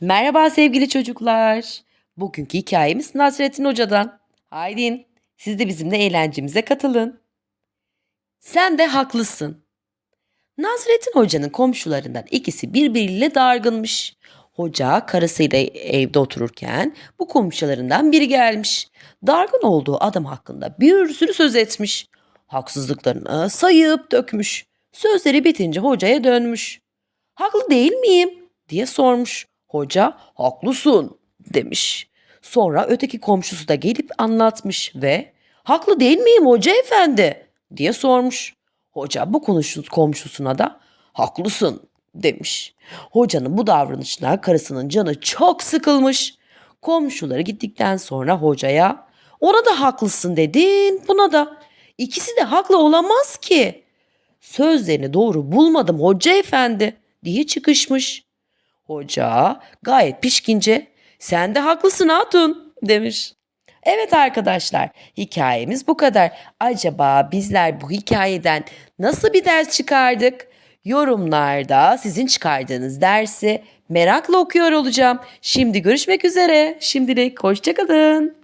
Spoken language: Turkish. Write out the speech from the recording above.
Merhaba sevgili çocuklar. Bugünkü hikayemiz Nasrettin Hoca'dan. Haydi siz de bizimle eğlencemize katılın. Sen de haklısın. Nasrettin Hoca'nın komşularından ikisi birbiriyle dargınmış. Hoca karısıyla evde otururken bu komşularından biri gelmiş. Dargın olduğu adam hakkında bir sürü söz etmiş. Haksızlıklarını sayıp dökmüş. Sözleri bitince hocaya dönmüş. Haklı değil miyim? diye sormuş. Hoca haklısın demiş. Sonra öteki komşusu da gelip anlatmış ve haklı değil miyim hoca efendi diye sormuş. Hoca bu konuşu komşusuna da haklısın demiş. Hocanın bu davranışına karısının canı çok sıkılmış. Komşuları gittikten sonra hocaya ona da haklısın dedin buna da. İkisi de haklı olamaz ki. Sözlerini doğru bulmadım hoca efendi diye çıkışmış. Hoca gayet pişkince sen de haklısın hatun demiş. Evet arkadaşlar hikayemiz bu kadar. Acaba bizler bu hikayeden nasıl bir ders çıkardık? Yorumlarda sizin çıkardığınız dersi merakla okuyor olacağım. Şimdi görüşmek üzere. Şimdilik hoşçakalın.